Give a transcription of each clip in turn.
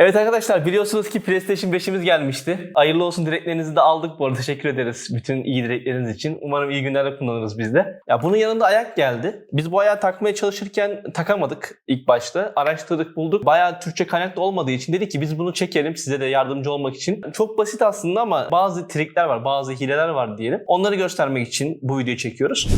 Evet arkadaşlar biliyorsunuz ki PlayStation 5'imiz gelmişti. Hayırlı olsun dileklerinizi de aldık bu arada. Teşekkür ederiz bütün iyi dilekleriniz için. Umarım iyi günlerde kullanırız biz de. Ya bunun yanında ayak geldi. Biz bu ayağı takmaya çalışırken takamadık ilk başta. Araştırdık bulduk. Bayağı Türkçe kaynak olmadığı için dedik ki biz bunu çekelim size de yardımcı olmak için. Çok basit aslında ama bazı trikler var, bazı hileler var diyelim. Onları göstermek için bu videoyu çekiyoruz.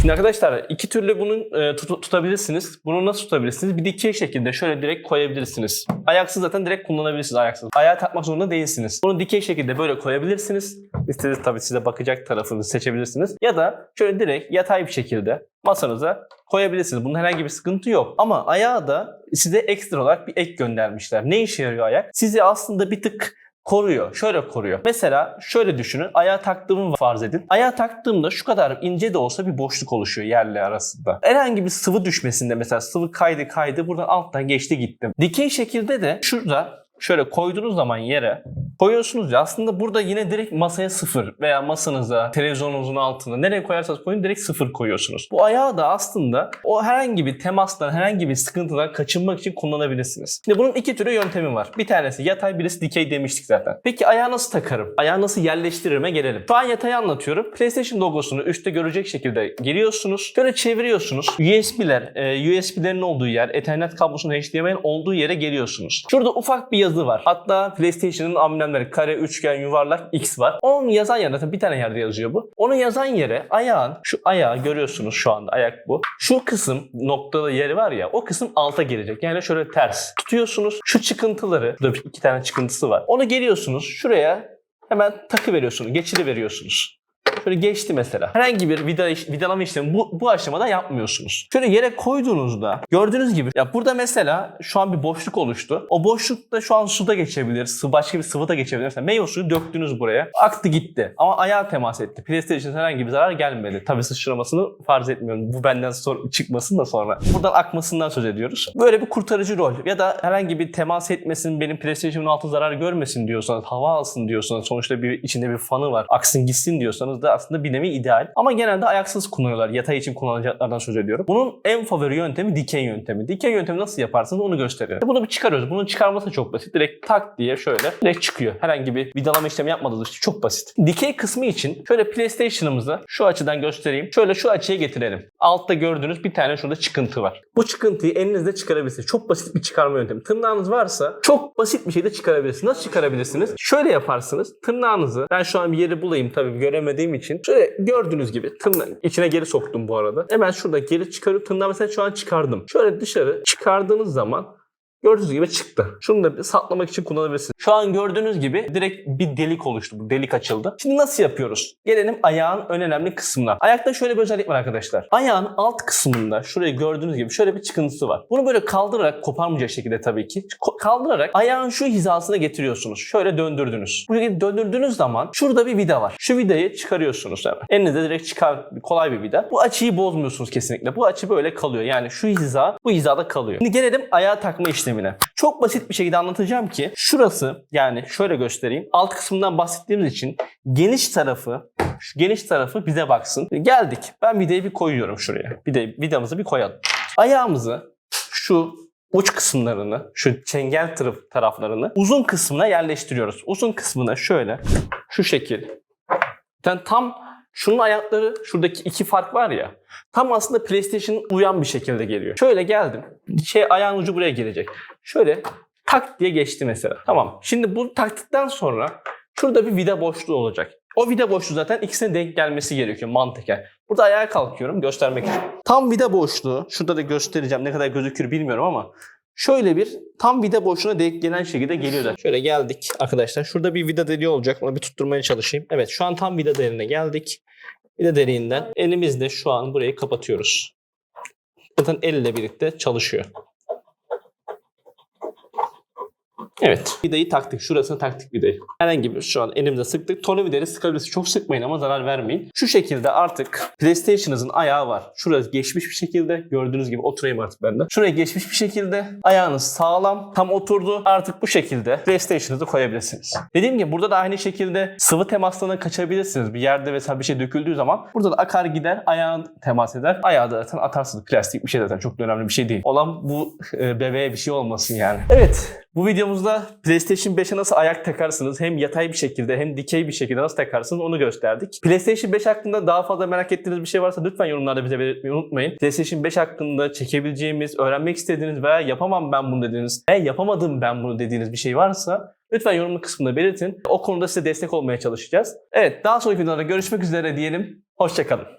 Şimdi arkadaşlar iki türlü bunu e, tut- tutabilirsiniz. Bunu nasıl tutabilirsiniz? Bir dikey şekilde şöyle direkt koyabilirsiniz. Ayaksız zaten direkt kullanabilirsiniz ayaksız. Ayağı takmak zorunda değilsiniz. Bunu dikey şekilde böyle koyabilirsiniz. İstediğiniz tabii size bakacak tarafını seçebilirsiniz. Ya da şöyle direkt yatay bir şekilde masanıza koyabilirsiniz. Bunun herhangi bir sıkıntı yok. Ama ayağı da size ekstra olarak bir ek göndermişler. Ne işe yarıyor ayak? Sizi aslında bir tık koruyor. Şöyle koruyor. Mesela şöyle düşünün. Ayağa taktığımı farz edin. Ayağa taktığımda şu kadar ince de olsa bir boşluk oluşuyor yerle arasında. Herhangi bir sıvı düşmesinde mesela sıvı kaydı kaydı buradan alttan geçti gittim. Dikey şekilde de şurada şöyle koyduğunuz zaman yere koyuyorsunuz ya aslında burada yine direkt masaya sıfır veya masanıza, televizyonunuzun altına nereye koyarsanız koyun direkt sıfır koyuyorsunuz. Bu ayağı da aslında o herhangi bir temastan, herhangi bir sıkıntıdan kaçınmak için kullanabilirsiniz. Şimdi bunun iki türlü yöntemi var. Bir tanesi yatay, birisi dikey demiştik zaten. Peki ayağı nasıl takarım? Ayağı nasıl yerleştiririme gelelim. Şu an yatayı anlatıyorum. PlayStation logosunu üstte görecek şekilde giriyorsunuz. Şöyle çeviriyorsunuz. USB'ler, e, USB'lerin olduğu yer, Ethernet kablosunun HDMI'nin olduğu yere geliyorsunuz. Şurada ufak bir yazı var. Hatta PlayStation'ın amblemleri kare, üçgen, yuvarlak, X var. Onun yazan yerde zaten bir tane yerde yazıyor bu. Onu yazan yere ayağın, şu ayağı görüyorsunuz şu anda ayak bu. Şu kısım noktalı yeri var ya o kısım alta gelecek. Yani şöyle ters tutuyorsunuz. Şu çıkıntıları, burada iki tane çıkıntısı var. Onu geliyorsunuz şuraya hemen takı veriyorsunuz, geçiri veriyorsunuz. Şöyle geçti mesela. Herhangi bir vida, vidalama işlemi bu, bu aşamada yapmıyorsunuz. Şöyle yere koyduğunuzda gördüğünüz gibi ya burada mesela şu an bir boşluk oluştu. O boşlukta şu an su da geçebilir. Sı başka bir sıvı da geçebilir. Mesela meyve suyu döktünüz buraya. Aktı gitti. Ama ayağa temas etti. PlayStation herhangi bir zarar gelmedi. Tabii sıçramasını farz etmiyorum. Bu benden sonra çıkmasın da sonra. Buradan akmasından söz ediyoruz. Böyle bir kurtarıcı rol. Ya da herhangi bir temas etmesin, benim PlayStation'ın altı zarar görmesin diyorsanız, hava alsın diyorsanız, sonuçta bir içinde bir fanı var. Aksın gitsin diyorsanız da aslında bir nevi ideal. Ama genelde ayaksız kullanıyorlar. Yatay için kullanacaklardan söz ediyorum. Bunun en favori yöntemi dikey yöntemi. Dikey yöntemi nasıl yaparsınız onu gösteriyorum. Bunu bir çıkarıyoruz. Bunun çıkarması çok basit. Direkt tak diye şöyle direkt çıkıyor. Herhangi bir vidalama işlemi yapmadığınız için çok basit. Dikey kısmı için şöyle PlayStation'ımızı şu açıdan göstereyim. Şöyle şu açıya getirelim. Altta gördüğünüz bir tane şurada çıkıntı var. Bu çıkıntıyı elinizde çıkarabilirsiniz. Çok basit bir çıkarma yöntemi. Tırnağınız varsa çok basit bir şekilde çıkarabilirsiniz. Nasıl çıkarabilirsiniz? Şöyle yaparsınız. Tırnağınızı ben şu an bir yeri bulayım tabii göremediğim için. Şöyle gördüğünüz gibi tırnak içine geri soktum bu arada. Hemen şurada geri çıkarıp tırnağı mesela şu an çıkardım. Şöyle dışarı çıkardığınız zaman Gördüğünüz gibi çıktı. Şunu da saklamak için kullanabilirsiniz. Şu an gördüğünüz gibi direkt bir delik oluştu. Bu delik açıldı. Şimdi nasıl yapıyoruz? Gelelim ayağın en önemli kısmına. Ayakta şöyle bir özellik var arkadaşlar. Ayağın alt kısmında şurayı gördüğünüz gibi şöyle bir çıkıntısı var. Bunu böyle kaldırarak koparmayacak şekilde tabii ki. kaldırarak ayağın şu hizasına getiriyorsunuz. Şöyle döndürdünüz. Bu şekilde döndürdüğünüz zaman şurada bir vida var. Şu vidayı çıkarıyorsunuz hemen. Elinizde direkt çıkar kolay bir vida. Bu açıyı bozmuyorsunuz kesinlikle. Bu açı böyle kalıyor. Yani şu hiza bu hizada kalıyor. Şimdi gelelim ayağa takma işlemine. Çok basit bir şekilde anlatacağım ki şurası yani şöyle göstereyim. Alt kısmından bahsettiğimiz için geniş tarafı şu geniş tarafı bize baksın. Geldik. Ben vidayı bir koyuyorum şuraya. Bir de vidamızı bir koyalım. Ayağımızı şu uç kısımlarını, şu çengel taraf, taraflarını uzun kısmına yerleştiriyoruz. Uzun kısmına şöyle şu şekil. Yani tam şunun ayakları şuradaki iki fark var ya. Tam aslında PlayStation'ın uyan bir şekilde geliyor. Şöyle geldim. Şey ayağın ucu buraya gelecek. Şöyle tak diye geçti mesela. Tamam. Şimdi bu taktıktan sonra şurada bir vida boşluğu olacak. O vida boşluğu zaten ikisine denk gelmesi gerekiyor mantıken. Burada ayağa kalkıyorum göstermek için. Tam vida boşluğu, şurada da göstereceğim ne kadar gözükür bilmiyorum ama şöyle bir tam vida boşluğuna denk gelen şekilde geliyor zaten. Şöyle geldik arkadaşlar. Şurada bir vida deliği olacak. Onu bir tutturmaya çalışayım. Evet şu an tam vida deliğine geldik. Vida deliğinden elimizle şu an burayı kapatıyoruz. Zaten elle birlikte çalışıyor. Evet. Vidayı taktık. Şurasına taktık vidayı. Herhangi bir şu an elimde sıktık. Tornavidayla sıkabilirsiniz. Çok sıkmayın ama zarar vermeyin. Şu şekilde artık PlayStation'ınızın ayağı var. Şurası geçmiş bir şekilde. Gördüğünüz gibi oturayım artık ben de. Şuraya geçmiş bir şekilde. Ayağınız sağlam. Tam oturdu. Artık bu şekilde PlayStation'ınızı koyabilirsiniz. Dediğim gibi burada da aynı şekilde sıvı temaslarına kaçabilirsiniz. Bir yerde mesela bir şey döküldüğü zaman burada da akar gider. Ayağın temas eder. Ayağı da zaten atarsınız. Plastik bir şey zaten. Çok önemli bir şey değil. Olan bu e, bebeğe bir şey olmasın yani. Evet. Bu videomuzda PlayStation 5'e nasıl ayak takarsınız hem yatay bir şekilde hem dikey bir şekilde nasıl takarsınız onu gösterdik. PlayStation 5 hakkında daha fazla merak ettiğiniz bir şey varsa lütfen yorumlarda bize belirtmeyi unutmayın. PlayStation 5 hakkında çekebileceğimiz, öğrenmek istediğiniz veya yapamam ben bunu dediğiniz veya yapamadım ben bunu dediğiniz bir şey varsa lütfen yorum kısmında belirtin. O konuda size destek olmaya çalışacağız. Evet daha sonraki videolarda görüşmek üzere diyelim. Hoşçakalın.